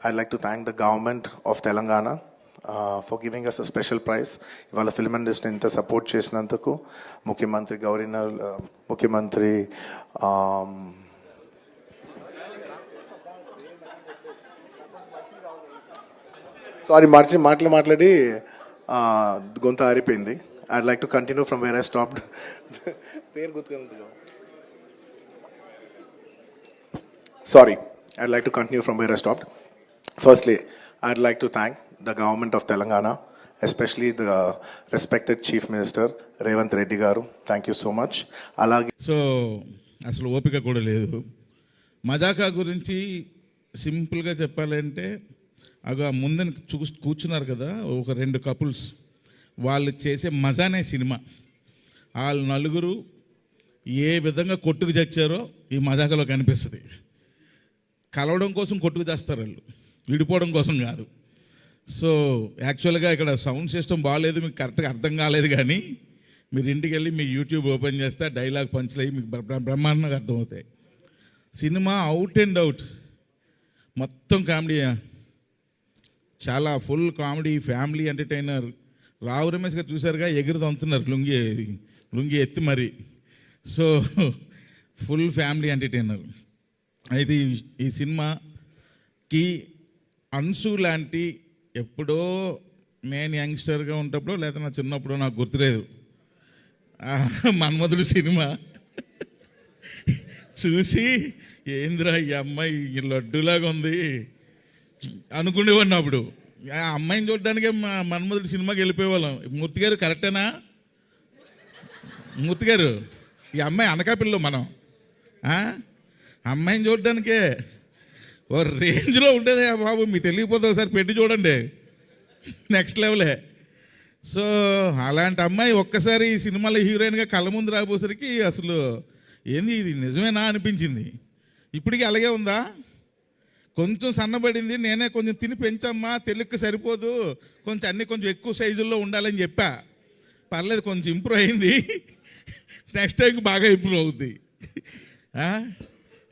I like to thank the government of Telangana for giving us a special prize ఇవాళ film ఇండస్ట్రీని ఇంత support చేసినందుకు ముఖ్యమంత్రి governor ముఖ్యమంత్రి సారీ మార్చి మాటలు మాట్లాడి గొంత ఆరిపోయింది I'd like to continue from where I stopped పేరు గుర్తుకు sorry I'd like to continue from where I stopped Firstly, I'd like to thank the government of Telangana, especially the respected chief minister Revanth Reddy garu thank you so much అలాగే so అసలు ఓపిక కూడా లేదు. మజాకా గురించి సింపుల్గా చెప్పాలంటే అగ ముందని చూ కూర్చున్నారు కదా ఒక రెండు కపుల్స్. వాళ్ళు చేసే మజానే సినిమా. వాళ్ళు నలుగురు ఏ విధంగా కొట్టుకు చచ్చారో ఈ మజాకలో కనిపిస్తుంది. కలవడం కోసం కొట్టుకు చేస్తారు వాళ్ళు. విడిపోవడం కోసం కాదు. సో యాక్చువల్గా ఇక్కడ సౌండ్ సిస్టమ్ బాగాలేదు మీకు కరెక్ట్గా అర్థం కాలేదు కానీ మీరు ఇంటికి వెళ్ళి మీ యూట్యూబ్ ఓపెన్ చేస్తే డైలాగ్ పంచులు అయ్యి మీకు బ్రహ్మాండంగా అర్థమవుతాయి. Cinema out and out. మొత్తం కామెడీ చాలా full comedy family entertainer. Rao Ramesh garu చూసారుగా ఎగురు తంతున్నారు లుంగి లుంగి ఎత్తి మరి. So full family entertainer. అయితే ఈ సినిమాకి అన్సు లాంటి ఎప్పుడో నేను యంగ్స్టర్గా ఉన్నప్పుడు లేదా నా చిన్నప్పుడు నాకు గుర్తులేదు. మన్మధుడు సినిమా. చూసి ఏందిరా ఈ అమ్మాయి ఈ లడ్డులాగా ఉంది. అనుకునేవాడిని అప్పుడు. ఆ అమ్మాయిని చూడడానికే మా మన్మధుడు సినిమాకి వెళ్ళిపోయేవాళ్ళం. మూర్తి గారు కరెక్టేనా? మూర్తి గారు ఈ అమ్మాయి అనకాపిల్లు మనం. అమ్మాయిని చూడడానికే. ఓ రేంజ్లో ఉండేది బాబు. మీ తెలియకపోతే ఒకసారి పెట్టి చూడండి. నెక్స్ట్ లెవెలే సో అలాంటి అమ్మాయి ఒక్కసారి ఈ సినిమాలో హీరోయిన్గా కళ్ళ ముందు రాబోసరికి అసలు ఏంది ఇది? నిజమేనా అనిపించింది. ఇప్పటికీ అలాగే ఉందా? కొంచెం సన్నబడింది. నేనే కొంచెం తిని పెంచమ్మా తెలుగుకి సరిపోదు. కొంచెం అన్ని కొంచెం ఎక్కువ సైజుల్లో ఉండాలని చెప్పా. పర్లేదు కొంచెం ఇంప్రూవ్ అయింది. నెక్స్ట్ టైంకి బాగా ఇంప్రూవ్ అవుద్ది.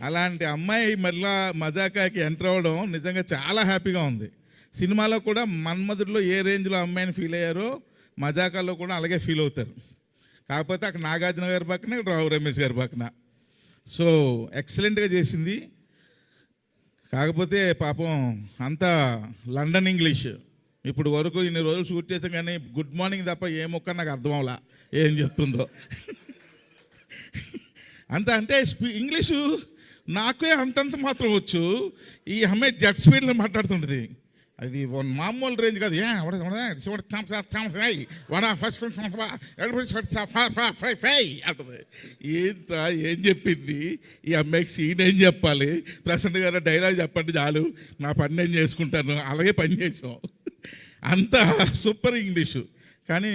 అలాంటి అమ్మాయి మళ్ళా మజాకాకి ఎంటర్ అవ్వడం నిజంగా చాలా హ్యాపీగా ఉంది. సినిమాలో కూడా మన్మధుడిలో ఏ రేంజ్లో అమ్మాయిని ఫీల్ అయ్యారో మజాకాలో కూడా అలాగే ఫీల్ అవుతారు. కాకపోతే అక్కడ నాగార్జున గారి పక్కన ఇక్కడ రావు రమేష్ గారి పక్కన. సో ఎక్సలెంట్గా చేసింది. కాకపోతే పాపం అంతా లండన్ ఇంగ్లీష్. ఇప్పుడు వరకు ఇన్ని రోజులు షూట్ చేసాం కానీ గుడ్ మార్నింగ్ తప్ప ఏ మొక్క నాకు అర్థం అవలా ఏం చెప్తుందో. అంత అంటే స్పీ ఇంగ్లీషు నాకే అంతంత మాత్రం వచ్చు ఈ అమ్మాయి జెట్ స్పీడ్లో మాట్లాడుతుంటుంది అది మామూలు రేంజ్ కాదు ఏ వడ- ఫస్ట్ ఫస్ట్ ఫ్రై, ఫ్రై అంటుంది ఏంట్రా ఏం చెప్పింది ఈ అమ్మాయికి సీన్ ఏం చెప్పాలి ప్రసన్న గారు డైలాగ్ చెప్పండి చాలు నా పని నేను చేసుకుంటాను అలాగే పని చేసాం అంత సూపర్ ఇంగ్లీషు కానీ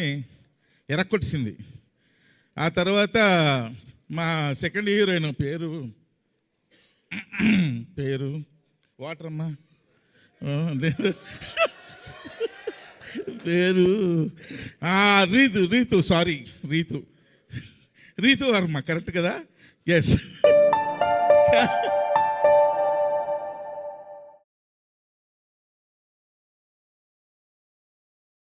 ఎరక్కొట్టింది ఆ తర్వాత మా సెకండ్ హీరోయిన్ పేరు పేరు వాటర్ అమ్మా పేరు రీతు రీతు సారీ రీతు. రీతు వర్మ కరెక్ట్ కదా? ఎస్